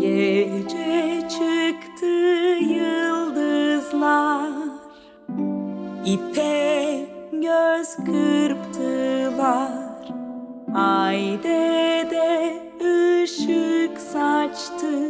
Gece çıktı yıldızlar. İpe göz kırptılar. Ayde de ışık saçtı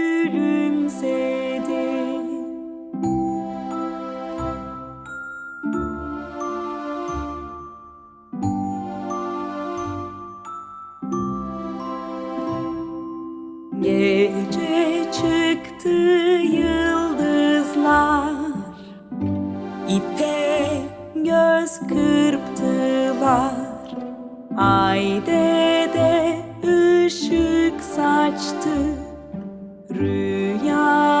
çıktı yıldızlar. İpe göz kırptılar. Ayde de ışık saçtı. Rüyanı